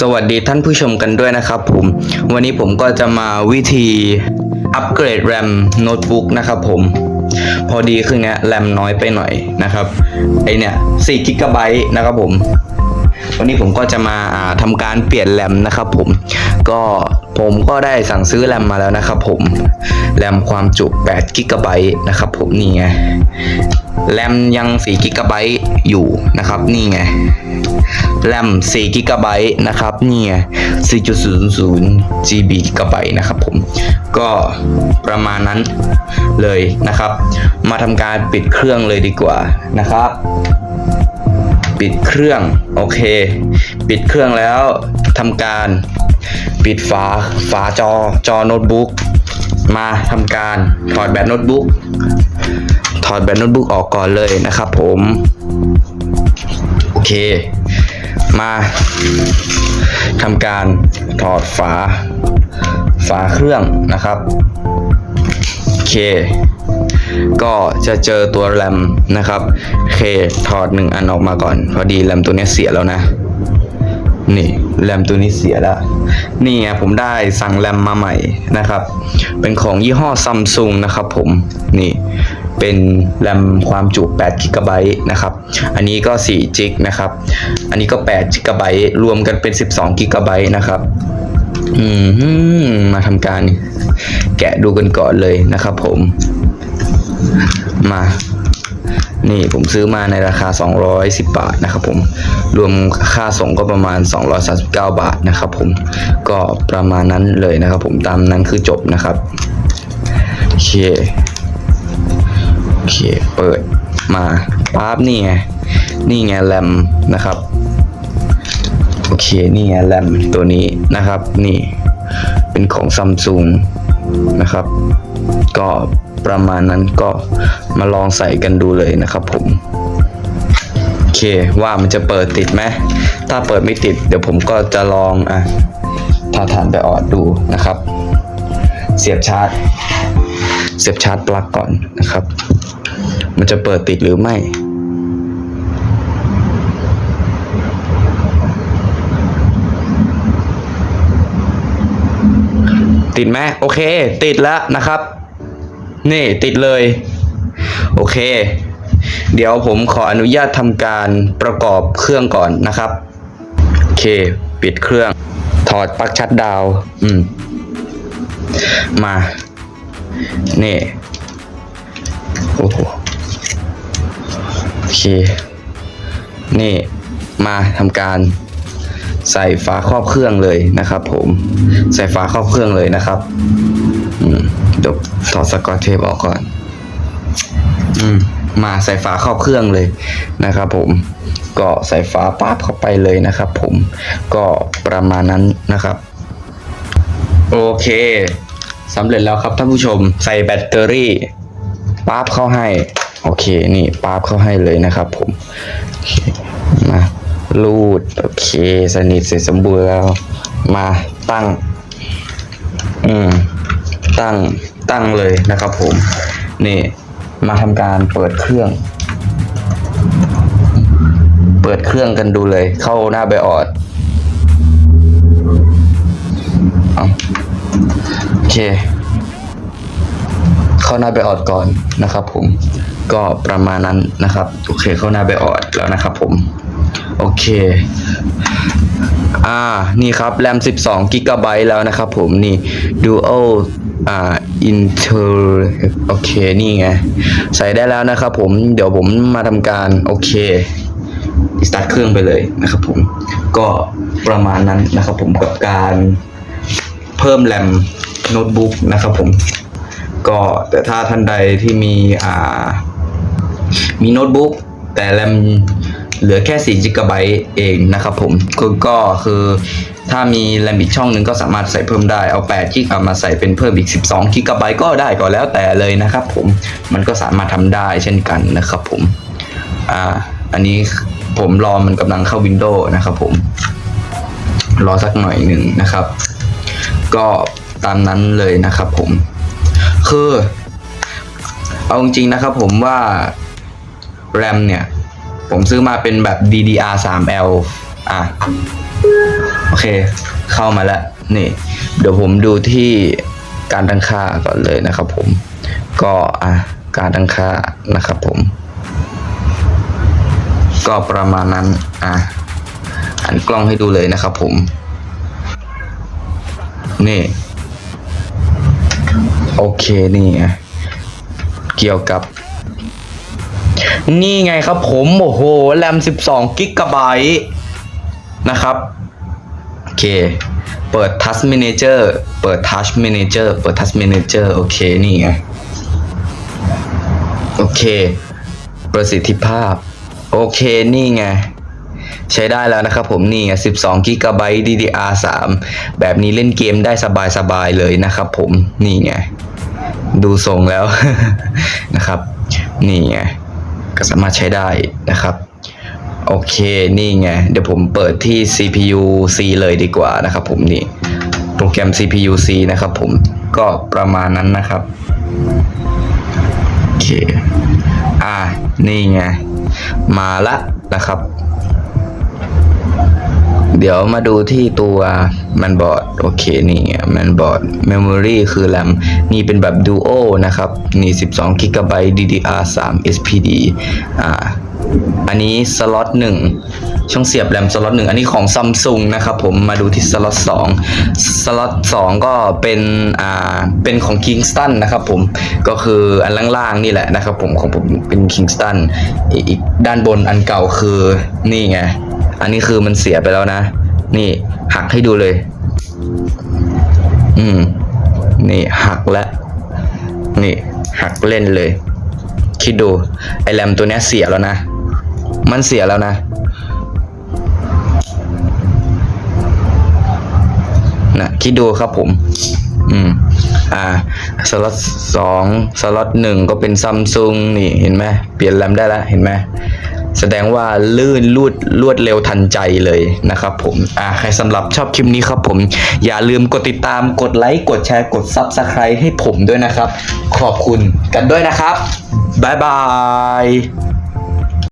สวัสดีท่านผู้ชมกันด้วยนะครับผม วันนี้ผมก็จะมาวิธีอัปเกรดแรมโน้ตบุ๊กนะครับผม พอดีคือเนี้ยแรมน้อยไปหน่อยนะครับไอเนี่ย4กิกะไบต์นะครับผม วันนี้ผมก็จะมาอ่าทำการเปลี่ยนแรมนะครับผม ก็ผมก็ได้สั่งซื้อแรมมาแล้วนะครับผม แรมความจุ8กิกะไบต์นะครับผมนี่ไง แรมยัง4กิกะไบต์อยู่นะครับนี่ไง แรม4กิกะไบต์นะครับเนี่ไง4.00 GB กะไบต์นะครับผม ก็ประมาณนั้นเลยนะครับ มาทำการปิดเครื่องเลยดีกว่านะครับ ปิดเครื่อง โอเค ปิดเครื่องแล้วทำการปิดฝาฝาจอจอโน้ตบุ๊กมาทำการถอดแบตโน้ตบุ๊กถอดแบตโน้ตบุ๊กออกก่อนเลยนะครับผม เค มาทำการถอดฝา ฝาเครื่องนะครับโอเค ก็จะเจอตัวแรมนะครับโอเคถอดหนึ่งอันออกมาก่อน พอดีแรมตัวนี้เสียแล้วนะนี่แรมตัวนี้เสียแล้วนี่ไงผมได้สั่งแรมมาใหม่นะครับ เป็นของยี่ห้อซัมซุงนะครับผมนี่ เป็นแรมความจุ8 g b นะครับ อันนี้ก็4 g ิกนะครับ อันนี้ก็8 g b รวมกันเป็น 12 g b นะครับอืมมาทำการแกะดูกันก่อนเลยนะครับผม มา นี่ผมซื้อมาในราคา 210 บาทนะครับผม รวมค่าส่งก็ประมาณ 239 บาทนะครับผม ก็ประมาณนั้นเลยนะครับผม ตามนั้นคือจบนะครับ โอเค เคเปิดมาปั๊บนี่ไงนี่ไงแรมนะครับโอเคนี่ไงแรมตัวนี้นะครับ นี่เป็นของซัมซุงนะครับ ก็ประมาณนั้นก็มาลองใส่กันดูเลยนะครับผมโอเคว่ามันจะเปิดติดไหมถ้าเปิดไม่ติด เดี๋ยวผมก็จะลองอะทาฐานไปออดดูนะครับ เสียบชาร์จ เสียบชาร์จปลั๊กก่อนนะครับ มันจะเปิดติดหรือไม่ ติดไหมโอเค ติดแล้วนะครับ นี่ติดเลย โอเค เดี๋ยวผมขออนุญาตทำการประกอบเครื่องก่อนนะครับ โอเค ปิดเครื่อง ถอดปลั๊กชัดดาวอืม มา นี่ โอ้โห นี่มาทำการใส่ฝาครอบเครื่องเลยนะครับ ผม ใส่ฝาครอบเครื่องเลยนะครับอืมเดี๋ยวถอดสกอตเทปออกก่อนอืมมาใส่ฝาครอบเครื่องเลยนะครับ ผม ก็ใส่ฝาปั๊บเข้าไปเลยนะครับ ผม ก็ประมาณนั้นนะครับ โอเคสำเร็จแล้วครับท่านผู้ชม ใส่แบตเตอรี่ปั๊บเข้าให้ โอเคนี่ปั๊บเข้าให้เลยนะครับผมมารูดโอเคสนิทเสร็จสมบูรณ์แล้ว มาตั้ง อืมตั้งตั้งเลยนะครับผม นี่มาทำการเปิดเครื่อง เปิดเครื่องกันดูเลย เข้าหน้าไบออดโอเค เข้าหน้าไบออดก่อนนะครับผม ก็ประมาณนั้นนะครับ โอเคเข้าหน้าไบออดแล้วนะครับผม โอเค อ่า นี่ครับแรม 12กิกะไบต์แล้วนะครับผม นี่ Dual อ่า Intel โอเค นี่ไง ใส่ได้แล้วนะครับผม เดี๋ยวผมมาทำการ โอเคสตาร์ทเครื่องไปเลยนะครับผม ก็ประมาณนั้นนะครับผมกับการเพิ่มแรมโน้ตบุ๊กนะครับผม ก็แต่ถ้าท่านใดที่มีอ่า มีโน้ตบุ๊กแต่แรมเหลือแค่4 g b เองนะครับผมคือก็คือถ้ามีแรมอีกช่องหนึ่งก็สามารถใส่เพิ่มได้เอา8กิกมาใส่เป็นเพิ่มอีก 12 g b ก็ได้ก็แล้วแต่เลยนะครับผมมันก็สามารถทำได้เช่นกันนะครับผมอ่าอันนี้ผมรอมันกำลังเข้า Windows นะครับผม รอสักหน่อยหนึ่งนะครับ ก็ตามนั้นเลยนะครับผม คือ เอาจริงๆนะครับผมว่า แรมเนี่ย ผมซื้อมาเป็นแบบ DDR3L อะ โอเค เข้ามาแล้ว นี่ เดี๋ยวผมดูที่การตั้งค่าก่อนเลยนะครับผม ก็อะ การตั้งค่านะครับผม ก็ประมาณนั้น อะหันกล้องให้ดูเลยนะครับผม นี่ โอเคนี่เกี่ยวกับ นี่ไงครับผมโอ้โหแรม 12 กิกะไบต์นะครับ โอเค เปิด Touch Manager เปิด Touch Manager เปิด Touch Manager โอเคนี่ไง โอเค ประสิทธิภาพ โอเคนี่ไง ใช้ได้แล้วนะครับผมนี่ไง 12 g b DDR3 แบบนี้เล่นเกมได้สบายๆเลยนะครับผมนี่ไง ดูทรงแล้วนะครับ นี่ไง ก็สามารถใช้ได้นะครับ โอเคนี่ไง เดี๋ยวผมเปิดที่ CPU C เลยดีกว่านะครับผมนี่โปรแกรม CPU C นะครับผมก็ประมาณนั้นนะครับ โอเค อ่า นี่ไง มาละนะครับ เดี๋ยวมาดูที่ตัวมันบอร์ดโอเคนี่มันบอร์ด Memory คือ RAM นี่เป็นแบบ Duo นะครับ นี่ 12 GB DDR3 SPD อ่าอันนี้สล็อต1ช่องเสียบแรมสล็อต1อันนี้ของ Samsung นะครับผมมาดูที่สล็อต2สล็อต2ก็เป็นอ่าเป็นของ Kingston นะครับผมก็คืออันล่างๆนี่แหละนะครับผมของผมเป็น Kingston อีกด้านบนอันเก่าคือนี่ไง อันนี้คือมันเสียไปแล้วนะ นี่หักให้ดูเลย อืม นี่หักแล้ว นี่หักเล่นเลย คิดดู ไอแรมตัวนี้เสียแล้วนะ มันเสียแล้วนะนะคิดดูครับผม อืม อ่า สล็อตสองสล็อตหนึ่งก็เป็นซัมซุงนี่เห็นไหมเปลี่ยนแรมได้แล้วเห็นไหม แสดงว่าลื่นลูดลวดเร็วทันใจเลยนะครับผมอ่าใครสำหรับชอบคลิปนี้ครับผม อย่าลืมกดติดตามกดไลค์กดแชร์กด Subscribe ให้ผมด้วยนะครับ ขอบคุณกันด้วยนะครับบ๊ายบาย